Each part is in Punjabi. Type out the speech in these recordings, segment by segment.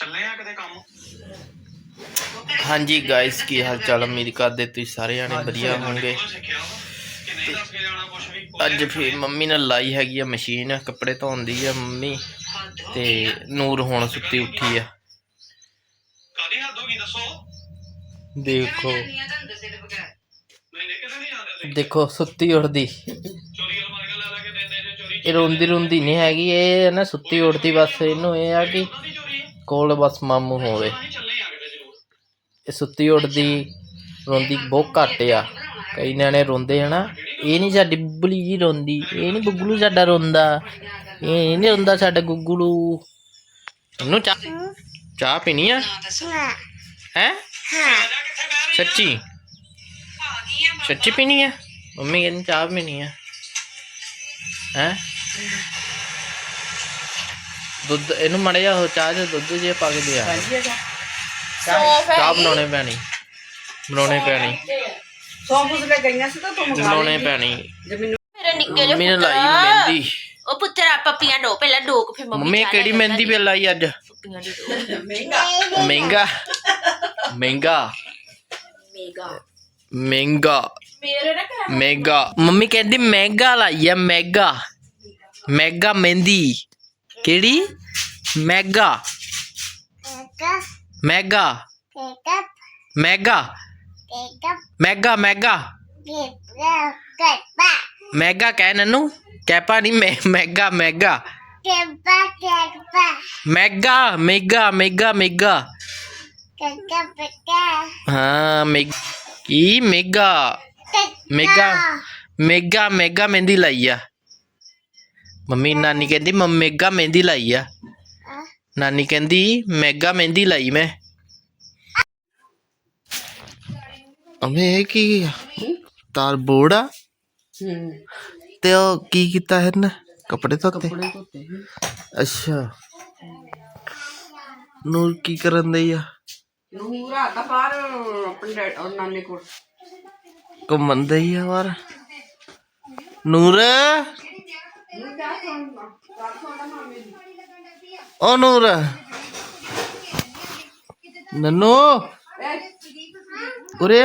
ਚੱਲੇ ਆ ਕਿਤੇ ਕੰਮ? ਹਾਂਜੀ ਗਾਇਸ ਕੀ ਹਾਲ ਚਾਲ ਉਮੀਦ ਕਰਦੇ ਤੁਸੀਂ ਸਾਰੇ ਜਾਣੇ ਵਧੀਆ ਹੋਵੋਗੇ ਉਹ ਸਿੱਖਿਆ ਵਾ। ਕਿ ਨਹੀਂ ਦੱਸ ਕੇ ਜਾਣਾ ਕੁਛ ਵੀ? ਅੱਜ ਫੇਰ ਮੰਮੀ ਨੇ ਲਾਈ ਹੈਗੀ ਆ ਮਸ਼ੀਨ ਕੱਪੜੇ ਧੋਣ ਦੀ ਆ ਮੰਮੀ। ਤੇ ਨੂਰ ਹੁਣ ਸੁੱਤੀ ਉੱਠੀ ਆ। ਕਾਦੀ ਹੱਦ ਹੋ ਗਈ ਦੱਸੋ? ਦੇਖੋ। ਨਹੀਂ ਨਹੀਂ ਕਿਤੇ ਨਹੀਂ ਆਉਂਦੇ ਤੁਸੀਂ ਦੇਖੋ। ਸੁੱਤੀ ਉੱਠਦੀ। ਚੋਰੀ ਅਲਮਾਰੀਆਂ ਲੈ ਲੈ ਕੇ ਦਿੰਦੇ ਜੇ ਚੋਰੀ ਇਹ ਰੋਂਦੀ ਰੋਂਦੀ ਨਹੀਂ ਹੈਗੀ ਇਹ ਨਾ ਸੁੱਤੀ ਉੱਠਦੀ ਬਸ ਇਹਨੂੰ ਇਹ ਆ ਕਿ ਉਹਨਾਂ ਦੀ ਚੋਰੀ ਹੈ ਕੋਲ ਬਸ ਮਾਮੂ ਹੋਵੇ। ਇਹ ਸੁੱਤੀ ਉੱਠਦੀ, ਰੋਂਦੀ ਬਹੁਤ ਘੱਟ ਆ। ਕਈ ਨਿਆਣੇ ਰੋਂਦੇ ਹਨਾ ਇਹ ਨਹੀਂ ਸਾਡੀ ਬੁੱਬਲੀ ਜੀ ਰੋਂਦੀ। ਇਹ ਨਹੀਂ ਬੁੱਗਲੂ ਸਾਡਾ ਰੋਂਦਾ। ਇਹ ਨਹੀਂ ਰੋਂਦਾ ਸਾਡਾ ਗੁੱਗਲੂ। ਇਹਨੂੰ ਚਾਹ ਚਾਹ ਪੀਣੀ ਆ? ਹੈ? ਸੱਚੀ? ਸੱਚੀ ਪੀਣੀ ਆ? ਮੰਮੀ ਕਹਿੰਦੀ ਚਾਹ ਪੀਣੀ ਆ। ਹੈ? ਦੁੱਧ ਇਹਨੂੰ ਮੜਿਆ ਹੋ ਚਾਹ ਚ ਦੁੱਧ ਜੇ ਪਾ ਕੇ ਦਿਆ। ਚਾਹ ਬਣਾਉਣੇ ਪੈਣੀ। ਬਣਾਉਣੇ ਪੈਣੀ। ਸੌਂਫ ਲੈ ਗਈਆਂ ਸੀ ਤਾਂ ਤੂੰ ਬਣਾਉਣੇ ਪੈਣੀ। ਮੇਰੇ ਨਿੱਕੇ ਜਿਹੇ ਮੰਮੀ ਨੇ ਲਾਈ ਪੁੱਤਰਾ। ਮਹਿੰਦੀ। ਉਹ ਪੁੱਤਰਾ ਪੱਪੀਆਂ ਡੋ ਪਹਿਲਾਂ ਡੋ ਕੇ ਫਿਰ ਮੰਮੀ ਮੰਮੀ ਚਾਹ ਕਿਹੜੀ ਮਹਿੰਦੀ ਲਾਈ ਅੱਜ? ਪੱਪੀਆਂ ਦੀ। ਡੋ ਮਹਿੰਗਾ। ਮਹਿੰਗਾ। ਮਹਿੰਗਾ। ਮੇਗਾ ਮਹਿੰਗਾ। ਮੇਰੇ ਨਾ ਘਰ ਮੈਗਾ ਮੰਮੀ ਕਹਿੰਦੀ ਮੈਗਾ ਲਾਈ ਆ ਮੈਗਾ ਮੈਗਾ ਮਹਿੰਦੀ। ਕਿਹੜੀ? ਮੈਗਾ। ਮੈਗਾ। ਮੈਗਾ। ਮੈਗਾ। ਮੈਗਾ। ਮੈਗਾ। ਕਹਿ ਨਨੂ। ਕੈਪਾ ਨਹੀਂ ਮੈਂ ਮੈਗਾ ਮੈਗਾ। ਮੈਗਾ ਮੈਗਾ ਮੈਗਾ ਮੈਗਾ। ਹਾਂ ਮੈਗ ਕੀ ਮੈਗਾ? ਮੈਗਾ। ਮੈਗਾ ਮੈਗਾ ਮਹਿੰਦੀ ਲਾਈ ਆ। ਮੰਮੀ ਨਾਨੀ ਕਹਿੰਦੀ ਮੰਮੀ ਮੈਗਾ ਮਹਿੰਦੀ ਲਾਈ ਆ। ਨਾਨੀ ਕਹਿੰਦੀ ਮੈਗਾ ਮਹਿੰਦੀ ਲਾਈ ਮੈਂ। ਅਮੇ ਇਹ ਕੀ ਆ? ਤਾਰ ਆ? ਹੂੰ। ਤੇ ਉਹ ਕੀ ਕੀਤਾ ਹੈ ਨਾ ਕੱਪੜੇ ਧੋਤੇ? ਅੱਛਾ। ਨੂਰ ਕੀ ਕਰਨ ਦਈ ਆ? ਨੂੰ ਰਾਤ ਦਾ ਬਾਹਰ ਆਪਣੇ ਡੈਡ ਔਰ ਨਾਨੇ ਕੋਲ। ਘੁੰਮਣ ਦਈ ਆ ਵਾਰ ਨੂਰ? ਨੂਰ ਉਰੇ ਆਓ ਗੱਲ ਸੁਣ نور نو کورے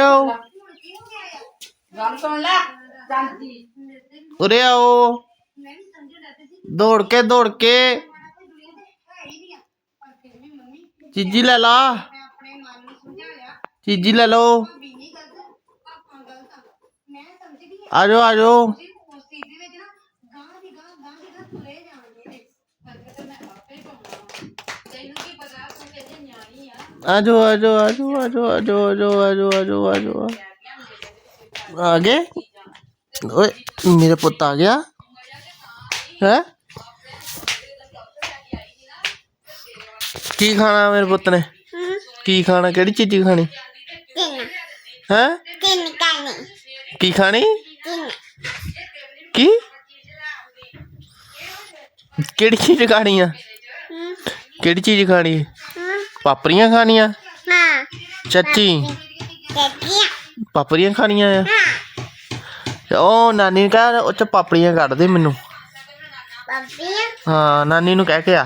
آڑکے دوڑکے چیزی لے لا چیجی لے لو آج آج ਆ ਜਾਓ ਆ ਜਾਓ ਆ ਜਾਓ ਆ ਜਾਓ ਆ ਜਾਓ ਆ ਜਾਓ ਆ ਜਾਓ ਆ ਜਾਓ ਆ ਗਏ ਓਏ ਮੇਰਾ ਪੁੱਤ ਆ ਗਿਆ ਹੈ ਕੀ ਖਾਣਾ ਮੇਰੇ ਪੁੱਤ ਨੇ ਕੀ ਖਾਣਾ ਕਿਹੜੀ ਚੀਜ਼ ਖਾਣੀ ਹੈ ਕੀ ਖਾਣੀ ਕੀ ਕਿਹੜੀ ਚੀਜ਼ ਖਾਣੀ ਆ ਕਿਹੜੀ ਚੀਜ਼ ਖਾਣੀ ਪਾਪਰੀਆਂ ਖਾਣੀਆਂ? ਚੱਚੀ ਪਾਪਰੀਆਂ ਖਾਣੀਆਂ ਆ? ਉਹ ਨਾਨੀ ਨੂੰ ਕਹਿ ਉਹ ਚ ਪਾਪੜੀਆਂ ਕੱਢ ਦੇ ਮੈਨੂੰ। ਹਾਂ ਨਾਨੀ ਨੂੰ ਕਹਿ ਕੇ ਆ।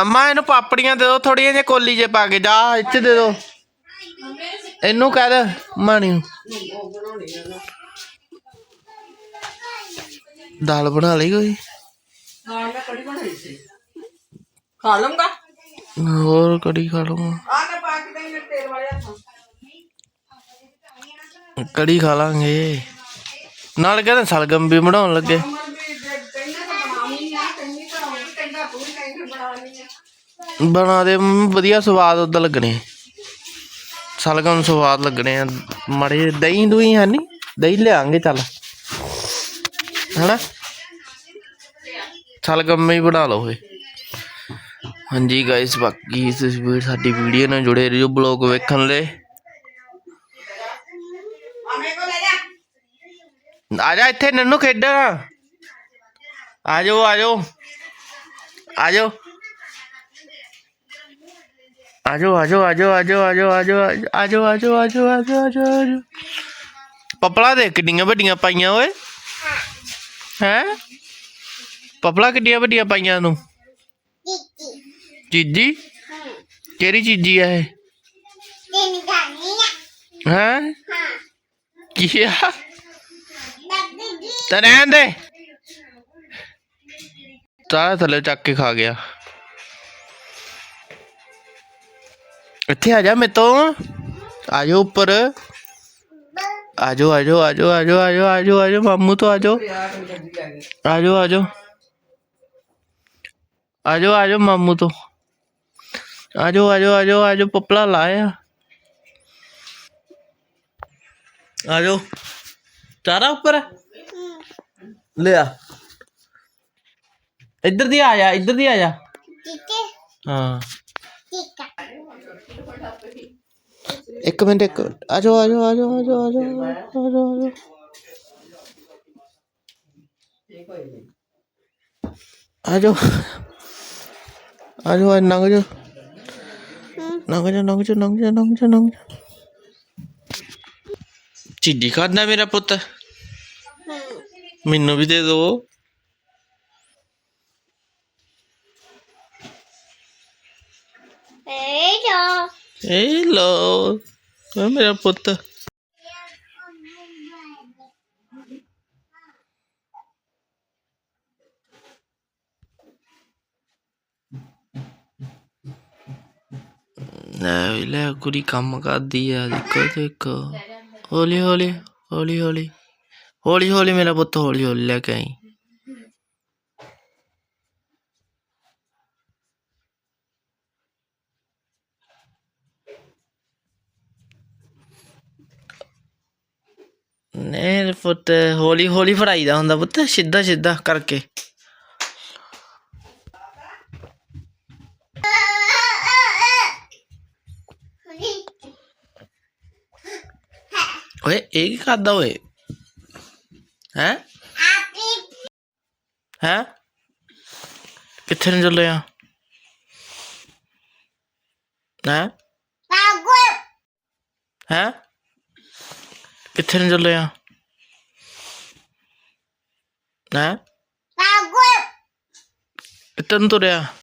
ਅੰਮਾ ਇਹਨੂੰ ਪਾਪੜੀਆਂ ਦੇ ਦਿਓ ਥੋੜੀਆਂ ਜਿਹੀਆਂ ਕੋਲੀ ਜੇ ਪਾ ਕੇ ਜਾ ਇੱਥੇ ਦੇ ਦਿਓ। ਇਹਨੂੰ ਕਹਿ ਦੇ ਮਾਣੀ दाल बना ली कोई दाल में कड़ी बनाई थी खा लूंगा और कड़ी खा लूंगा कड़ी खा लांगे ਨਾਲ ਕਹਿੰਦੇ ਸਲਗਮ ਵੀ ਬਣਾਉਣ ਲੱਗੇ। ਬਣਾ ਦੇ ਵਧੀਆ ਸਵਾਦ ਉਦਾਂ ਲੱਗਣੇ। ਸਲਗਮ ਸਵਾਦ ਲੱਗਣੇ ਆ। ਮੜੇ ਦਹੀਂ ਦੁਈ ਹੈ ਨਹੀਂ ਦਹੀਂ ਲਿਆਂਗੇ ਚੱਲ। ਹੈਨਾ? ਸਲਗਮ ਹੀ ਬਣਾ ਲਓ ਏ ਹਾਂਜੀ ਗਾਇਸ ਬਾਕੀ ਇਸ ਵੀਡੀਓ ਸਾਡੀ ਵੀਡੀਓ ਨਾਲ ਜੁੜੇ ਰਹੋ ਬਲੌਗ ਵੇਖਣ ਲਈ ਆ ਜਾ ਇੱਥੇ ਨੰਨੂ ਖੇਡਣ ਜਾਓ ਆ ਜਾਓ ਆ ਜਾਓ ਆ ਜਾਓ ਆ ਜਾਓ ਆ ਜਾਓ ਆ ਜਾਓ ਆ ਜਾਓ ਆ ਜਾਓ ਆ ਜਾਓ ਆ ਜਾਓ ਆ ਜਾਓ ਆ ਜਾਓ ਆ ਜਾਓ ਆ ਜਾਓ ਪਪਲਾ ਦੇ ਕਿੰਨੀਆਂ ਵੱਡੀਆਂ ਪਾਈਆਂ ਓਏ ਹੈ ਪਪਲਾ ਕਿੱਡੀਆਂ ਵੱਡੀਆਂ ਪਾਈਆਂ ਨੂੰ? ਚੀਜੀ? ਕਿਹੜੀ ਚੀਜੀ ਆ ਇਹ? ਹੈ? ਕੀ ਆ? ਤਾਂ ਰਹਿਣ ਦੇ। ਸਾਰਾ ਥੱਲੇ ਚੱਕ ਕੇ ਖਾ ਗਿਆ। ਇੱਥੇ ਆ ਜਾ ਮੇਰੇ ਤੋਂ। ਆ ਜਾਓ ਉੱਪਰ। ਆ ਜਾਓ ਆ ਜਾਓ ਆ ਜਾਓ ਆ ਜਾਓ ਆ ਜਾਓ ਆ ਜਾਓ ਆ ਜਾਓ ਮਾਮੂ ਤੋਂ ਆ ਜਾਓ ਆ ਜਾਓ ਆ ਜਾਓ ਆ ਜਾਓ ਆ ਜਾਓ ਮਾਮੂ ਤੋਂ। ਆ ਜਾਓ ਆ ਜਾਓ ਆ ਜਾਓ ਆ ਜਾਓ ਪਪਲਾ ਲਾਇਆ। ਆ ਜਾਓ ਚਾਰਾ ਉੱਪਰ? ਹੈ? ਲੈ ਆ ਇੱਧਰ ਦੀ ਆ ਜਾ ਇੱਧਰ ਦੀ ਆ ਜਾ। ਹਾਂ। ਇੱਕ ਮਿੰਟ ਇੱਕ ਮਿੰਟ। ਆ ਜਾਓ ਆ ਜਾਓ ਆ ਜਾਓ ਆ ਜਾਓ ਆ 아주 와 나가죠 나가죠 나가죠 나가죠 나가죠 나가죠 जी दिखा ना मेरा पोता मैनू भी दे दो हेलो हेलो मेरा पोता پلی ہو فٹائی ہوں پ ਓਏ, ਇਹ ਕੀ ਕਰਦਾ ਓਏ? ਹੈ? ਹੈ? ਕਿੱਥੇ ਨੂੰ ਚੱਲੇ ਆ? ਹੈ? ਹੈ? ਕਿੱਥੇ ਨੂੰ ਚੱਲੇ ਆ? ਹੈ? ਕਿੱਥੇ ਤੁਰਿਆ?